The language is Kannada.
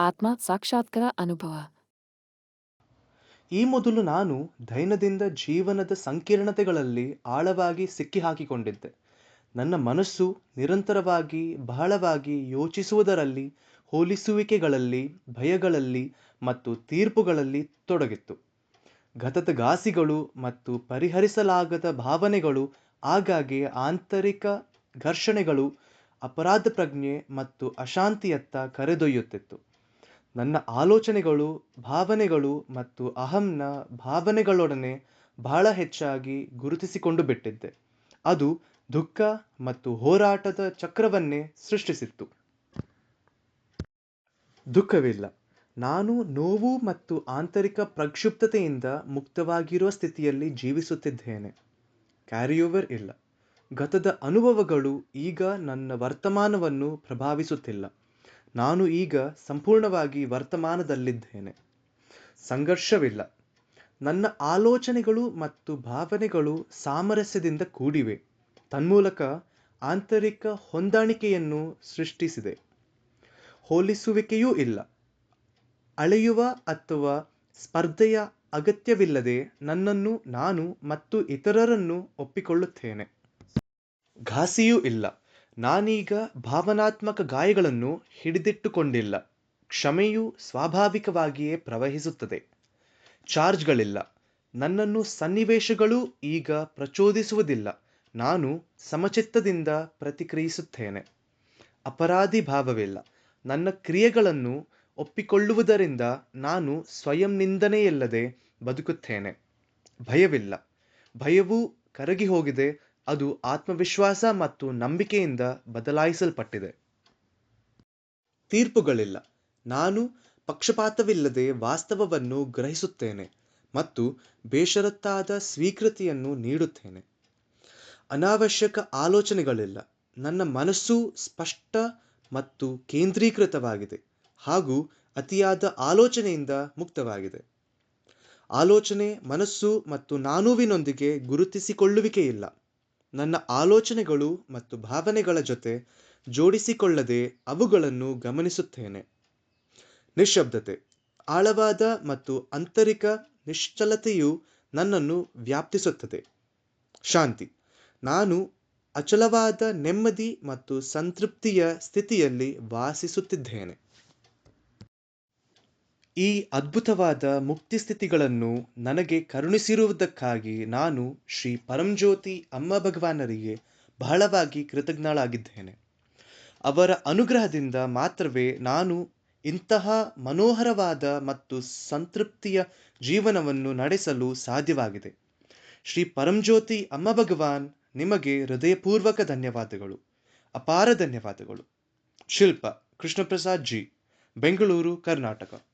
ಆತ್ಮ ಸಾಕ್ಷಾತ್ಕಾರ ಅನುಭವ. ಈ ಮೊದಲು ನಾನು ದೈನದಿಂದ ಜೀವನದ ಸಂಕೀರ್ಣತೆಗಳಲ್ಲಿ ಆಳವಾಗಿ ಸಿಕ್ಕಿಹಾಕಿಕೊಂಡಿದ್ದೆ. ನನ್ನ ಮನಸ್ಸು ನಿರಂತರವಾಗಿ, ಬಹಳವಾಗಿ ಯೋಚಿಸುವುದರಲ್ಲಿ, ಹೋಲಿಸುವಿಕೆಗಳಲ್ಲಿ, ಭಯಗಳಲ್ಲಿ ಮತ್ತು ತೀರ್ಪುಗಳಲ್ಲಿ ತೊಡಗಿತ್ತು. ಗತದ ಘಾಸಿಗಳು ಮತ್ತು ಪರಿಹರಿಸಲಾಗದ ಭಾವನೆಗಳು, ಆಗಾಗ್ಗೆ ಆಂತರಿಕ ಘರ್ಷಣೆಗಳು, ಅಪರಾಧ ಪ್ರಜ್ಞೆ ಮತ್ತು ಅಶಾಂತಿಯತ್ತ ಕರೆದೊಯ್ಯುತ್ತಿತ್ತು. ನನ್ನ ಆಲೋಚನೆಗಳು, ಭಾವನೆಗಳು ಮತ್ತು ಅಹಂನ ಭಾವನೆಗಳೊಡನೆ ಬಹಳ ಹೆಚ್ಚಾಗಿ ಗುರುತಿಸಿಕೊಂಡು ಬಿಟ್ಟಿದ್ದೆ. ಅದು ದುಃಖ ಮತ್ತು ಹೋರಾಟದ ಚಕ್ರವನ್ನೇ ಸೃಷ್ಟಿಸಿತ್ತು. ದುಃಖವಿಲ್ಲ. ನಾನು ನೋವು ಮತ್ತು ಆಂತರಿಕ ಪ್ರಕ್ಷುಬ್ಧತೆಯಿಂದ ಮುಕ್ತವಾಗಿರುವ ಸ್ಥಿತಿಯಲ್ಲಿ ಜೀವಿಸುತ್ತಿದ್ದೇನೆ. ಕ್ಯಾರಿಯೋವರ್ ಇಲ್ಲ. ಗತದ ಅನುಭವಗಳು ಈಗ ನನ್ನ ವರ್ತಮಾನವನ್ನು ಪ್ರಭಾವಿಸುತ್ತಿಲ್ಲ. ನಾನು ಈಗ ಸಂಪೂರ್ಣವಾಗಿ ವರ್ತಮಾನದಲ್ಲಿದ್ದೇನೆ. ಸಂಘರ್ಷವಿಲ್ಲ. ನನ್ನ ಆಲೋಚನೆಗಳು ಮತ್ತು ಭಾವನೆಗಳು ಸಾಮರಸ್ಯದಿಂದ ಕೂಡಿವೆ. ತನ್ಮೂಲಕ ಆಂತರಿಕ ಹೊಂದಾಣಿಕೆಯನ್ನು ಸೃಷ್ಟಿಸಿದೆ. ಹೋಲಿಸುವಿಕೆಯೂ ಇಲ್ಲ. ಅಳೆಯುವ ಅಥವಾ ಸ್ಪರ್ಧೆಯ ಅಗತ್ಯವಿಲ್ಲದೆ ನನ್ನನ್ನು ನಾನು ಮತ್ತು ಇತರರನ್ನು ಒಪ್ಪಿಕೊಳ್ಳುತ್ತೇನೆ. ಘಾಸಿಯೂ ಇಲ್ಲ. ನಾನೀಗ ಭಾವನಾತ್ಮಕ ಗಾಯಗಳನ್ನು ಹಿಡಿದಿಟ್ಟುಕೊಂಡಿಲ್ಲ. ಕ್ಷಮೆಯು ಸ್ವಾಭಾವಿಕವಾಗಿಯೇ ಪ್ರವಹಿಸುತ್ತದೆ. ಚಾರ್ಜ್ಗಳಿಲ್ಲ. ನನ್ನನ್ನು ಸನ್ನಿವೇಶಗಳೂ ಈಗ ಪ್ರಚೋದಿಸುವುದಿಲ್ಲ. ನಾನು ಸಮಚಿತ್ತದಿಂದ ಪ್ರತಿಕ್ರಿಯಿಸುತ್ತೇನೆ. ಅಪರಾಧಿ ಭಾವವಿಲ್ಲ. ನನ್ನ ಕ್ರಿಯೆಗಳನ್ನು ಒಪ್ಪಿಕೊಳ್ಳುವುದರಿಂದ ನಾನು ಸ್ವಯಂ ನಿಂದನೆಯಿಲ್ಲದೆ ಬದುಕುತ್ತೇನೆ. ಭಯವಿಲ್ಲ. ಭಯವು ಕರಗಿ ಹೋಗಿದೆ ಅದು ಆತ್ಮವಿಶ್ವಾಸ ಮತ್ತು ನಂಬಿಕೆಯಿಂದ ಬದಲಾಯಿಸಲ್ಪಟ್ಟಿದೆ. ತೀರ್ಪುಗಳಿಲ್ಲ. ನಾನು ಪಕ್ಷಪಾತವಿಲ್ಲದೆ ವಾಸ್ತವವನ್ನು ಗ್ರಹಿಸುತ್ತೇನೆ ಮತ್ತು ಬೇಷರತ್ತಾದ ಸ್ವೀಕೃತಿಯನ್ನು ನೀಡುತ್ತೇನೆ. ಅನಾವಶ್ಯಕ ಆಲೋಚನೆಗಳಿಲ್ಲ. ನನ್ನ ಮನಸ್ಸು ಸ್ಪಷ್ಟ ಮತ್ತು ಕೇಂದ್ರೀಕೃತವಾಗಿದೆ ಹಾಗೂ ಅತಿಯಾದ ಆಲೋಚನೆಯಿಂದ ಮುಕ್ತವಾಗಿದೆ. ಆಲೋಚನೆ, ಮನಸ್ಸು ಮತ್ತು ನಾನುವಿನೊಂದಿಗೆ ಗುರುತಿಸಿಕೊಳ್ಳುವಿಕೆಯಿಲ್ಲ. ನನ್ನ ಆಲೋಚನೆಗಳು ಮತ್ತು ಭಾವನೆಗಳ ಜೊತೆ ಜೋಡಿಸಿಕೊಳ್ಳದೆ ಅವುಗಳನ್ನು ಗಮನಿಸುತ್ತೇನೆ. ನಿಶ್ಶಬ್ದತೆ, ಆಳವಾದ ಮತ್ತು ಆಂತರಿಕ ನಿಶ್ಚಲತೆಯು ನನ್ನನ್ನು ವ್ಯಾಪ್ತಿಸುತ್ತದೆ. ಶಾಂತಿ, ನಾನು ಅಚಲವಾದ ನೆಮ್ಮದಿ ಮತ್ತು ಸಂತೃಪ್ತಿಯ ಸ್ಥಿತಿಯಲ್ಲಿ ವಾಸಿಸುತ್ತಿದ್ದೇನೆ. ಈ ಅದ್ಭುತವಾದ ಮುಕ್ತಿ ಸ್ಥಿತಿಗಳನ್ನು ನನಗೆ ಕರುಣಿಸಿರುವುದಕ್ಕಾಗಿ ನಾನು ಶ್ರೀ ಪರಂಜ್ಯೋತಿ ಅಮ್ಮ ಭಗವಾನರಿಗೆ ಬಹಳವಾಗಿ ಕೃತಜ್ಞಳಾಗಿದ್ದೇನೆ. ಅವರ ಅನುಗ್ರಹದಿಂದ ಮಾತ್ರವೇ ನಾನು ಇಂತಹ ಮನೋಹರವಾದ ಮತ್ತು ಸಂತೃಪ್ತಿಯ ಜೀವನವನ್ನು ನಡೆಸಲು ಸಾಧ್ಯವಾಗಿದೆ. ಶ್ರೀ ಪರಂಜ್ಯೋತಿ ಅಮ್ಮ ಭಗವಾನ್, ನಿಮಗೆ ಹೃದಯಪೂರ್ವಕ ಧನ್ಯವಾದಗಳು. ಅಪಾರ ಧನ್ಯವಾದಗಳು. ಶಿಲ್ಪ ಕೃಷ್ಣಪ್ರಸಾದ್ ಜಿ, ಬೆಂಗಳೂರು, ಕರ್ನಾಟಕ.